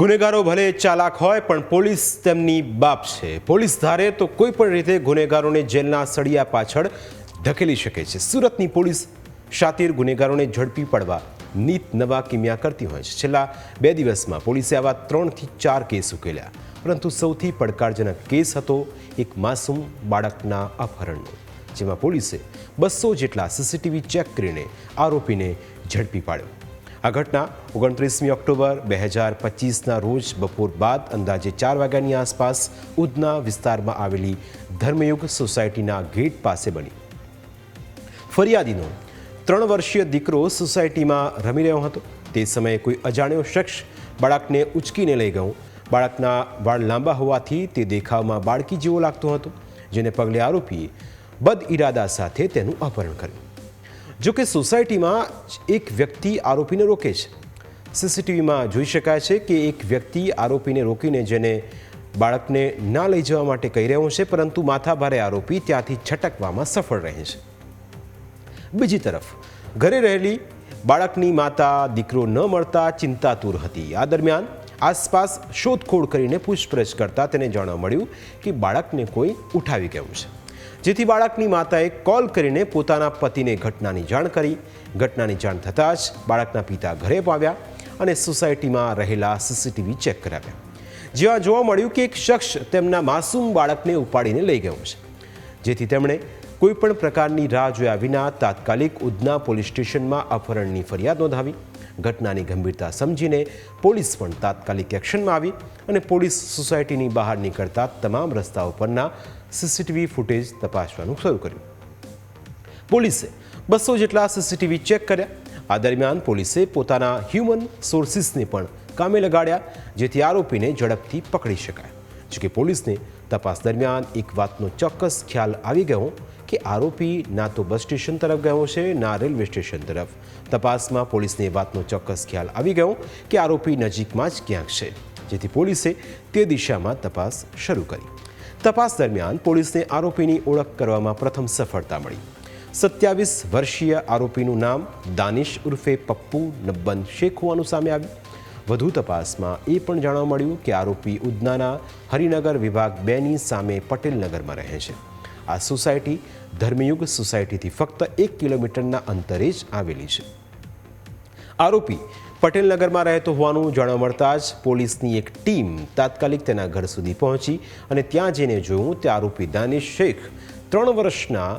ગુનેગારો ભલે ચાલાક હોય, પણ પોલીસ તેમની બાપ છે. પોલીસ ધારે તો કોઈ પણ રીતે ગુનેગારોને જેલના સળિયા પાછળ ધકેલી શકે છે. સુરતની પોલીસ શાતીર ગુનેગારોને ઝડપી પડવા નીત નવા કિમિયા કરતી હોય છે. છેલ્લા બે દિવસમાં પોલીસે આવા ત્રણથી ચાર કેસ ઉકેલ્યા. પરંતુ સૌથી પડકારજનક કેસ હતો એક માસૂમ બાળકના અપહરણનો, જેમાં પોલીસે બસો જેટલા સીસીટીવી ચેક કરીને આરોપીને ઝડપી પાડ્યો. આ ઘટના ઓગણત્રીસમી ઓક્ટોબર બે હજાર પચીસના રોજ બપોર બાદ અંદાજે ચાર વાગ્યાની આસપાસ ઉધના વિસ્તારમાં આવેલી ધર્મયુગ સોસાયટીના ગેટ પાસે બની. ફરિયાદીનો ત્રણ વર્ષીય દીકરો સોસાયટીમાં રમી રહ્યો હતો. તે સમયે કોઈ અજાણ્યો શખ્સ બાળકને ઉચકીને લઈ ગયો. બાળકના વાળ લાંબા હોવાથી તે દેખાવમાં બાળકી જેવો લાગતો હતો, જેને પગલે આરોપીએ બદ ઇરાદા સાથે તેનું અપહરણ કર્યું. જો કે સોસાયટીમાં એક વ્યક્તિ આરોપીને રોકે છે. સીસીટીવીમાં જોઈ શકાય છે કે એક વ્યક્તિ આરોપીને રોકીને જેને બાળકને ના લઈ જવા માટે કહી રહ્યો છે, પરંતુ માથાભારે આરોપી ત્યાંથી છટકવામાં સફળ રહે છે. બીજી તરફ, ઘરે રહેલી બાળકની માતા દીકરો ન મળતા ચિંતાતુર હતી. આ દરમિયાન આસપાસ શોધખોળ કરીને પૂછપરછ કરતા તેને જાણવા મળ્યું કે બાળકને કોઈ ઉઠાવી ગયું છે. જેથી બાળકની માતાએ કોલ કરીને પોતાના પતિને ઘટનાની જાણ કરી. ઘટનાની જાણ થતાં જ બાળકના પિતા ઘરે આવ્યા અને સોસાયટીમાં રહેલા સીસીટીવી ચેક કરાવ્યા. જ્યાં જોવા મળ્યું કે એક શખ્સ તેમના માસૂમ બાળકને ઉપાડીને લઈ ગયો છે. જેથી તેમણે કોઈપણ પ્રકારની રાહ જોયા વિના તાત્કાલિક ઉધના પોલીસ સ્ટેશનમાં અપહરણની ફરિયાદ નોંધાવી. ઘટનાની ગંભીરતા સમજીને પોલીસ પણ તાત્કાલિક એક્શનમાં આવી અને પોલીસ સોસાયટીની બહાર નીકળતા તમામ રસ્તાઓ પરના સીસીટીવી ફૂટેજ તપાસવાનું શરૂ કર્યું. પોલીસે બસો જેટલા સીસીટીવી ચેક કર્યા. આ દરમિયાન પોલીસે પોતાના હ્યુમન સોર્સિસને પણ કામે લગાડ્યા, જેથી આરોપીને ઝડપથી પકડી શકાય. જોકે પોલીસને તપાસ દરમિયાન એક વાતનો ચોક્કસ ખ્યાલ આવી ગયો કે આરોપી ના તો બસ સ્ટેશન તરફ ગયો છે, ના રેલવે સ્ટેશન તરફ. તપાસમાં પોલીસને વાતનો ચોક્કસ ખ્યાલ આવી ગયો કે આરોપી નજીકમાં જ ક્યાંક છે, જેથી પોલીસે તે દિશામાં તપાસ શરૂ કરી. તપાસ દરમિયાન પોલીસને આરોપીની ઓળખ કરવામાં પ્રથમ સફળતા મળી. સત્યાવીસ વર્ષીય આરોપીનું નામ દાનિશ ઉર્ફે પપ્પુ નબ્બન શેખ હોવાનું સામે આવ્યું. વધુ તપાસમાં એ પણ જાણવા મળ્યું કે આરોપી ઉદનાના હરિનગર વિભાગ બેની સામે પટેલનગરમાં રહે છે. આ સોસાયટી ધર્મયુગ સોસાયટીથી ફક્ત એક કિલોમીટરના અંતરે જ આવેલી છે. આરોપી પટેલનગરમાં રહેતો હોવાનું જાણવા મળતા જ પોલીસની એક ટીમ તાત્કાલિક તેના ઘર સુધી પહોંચી અને ત્યાં જઈને જોયું તે આરોપી દાનિશ શેખ ત્રણ વર્ષના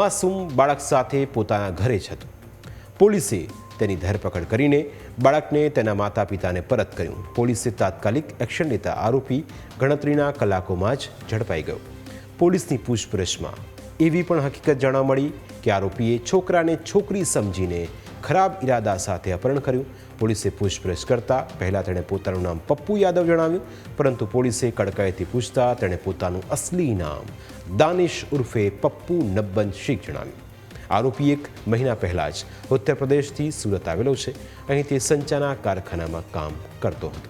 માસૂમ બાળક સાથે પોતાના ઘરે જ હતો. પોલીસે તેની ધરપકડ કરીને બાળકને તેના માતા પિતાને પરત કર્યું. પોલીસે તાત્કાલિક એક્શન લેતા આરોપી ગણતરીના કલાકોમાં જ ઝડપાઈ ગયો. પોલીસની પૂછપરછમાં એવી પણ હકીકત જાણવા મળી કે આરોપીએ છોકરાને છોકરી સમજીને ખરાબ ઇરાદા સાથે અપહરણ કર્યું. પોલીસે પૂછપરછ કરતા પહેલાં તેણે પોતાનું નામ પપ્પુ યાદવ જણાવ્યું, પરંતુ પોલીસે કડકાઈથી પૂછતા તેણે પોતાનું અસલી નામ દાનિશ ઉર્ફે પપ્પુ નબ્બન શેખ જણાવ્યું. આરોપી એક મહિના પહેલાં જ ઉત્તર પ્રદેશથી સુરત આવેલો છે. અહીં તે સંચાના કારખાનામાં કામ કરતો હતો.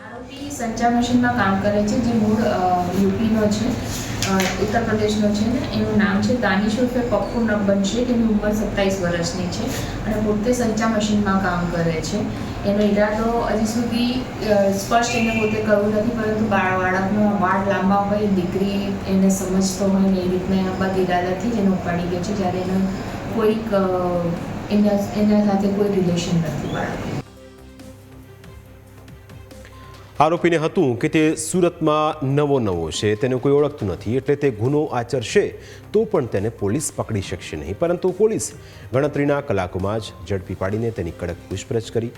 આરોપી મશીનમાં કામ કરે છે, જે મૂળ યુપીનો છે ઉત્તર પ્રદેશનો છે ને, એનું નામ છે દાનિશ ઉર્ફે પપ્પુ નબ્બન છે એની ઉંમર સત્તાવીસ વર્ષની છે અને પોતે સંચા મશીનમાં કામ કરે છે. એનો ઈરાદો હજી સુધી સ્પષ્ટ એને પોતે કરવું નથી, પરંતુ બા લાંબા હોય દીકરી એને સમજતો હોય ને એ રીતના બદ દાદાથી જ એને ઉપાડી ગયો છે જ્યારે એનો કોઈક એના એના સાથે કોઈ રિલેશન નથી બાળકનું. આરોપીને હતું કે તે સુરતમાં નવો નવો છે, તેને કોઈ ઓળખતું નથી, એટલે તે ગુનો આચરશે તો પણ તેને પોલીસ પકડી શકશે નહીં, પરંતુ પોલીસ ગણતરીના કલાકોમાં જ ઝડપી પાડીને તેની કડક પૂછપરછ કરી.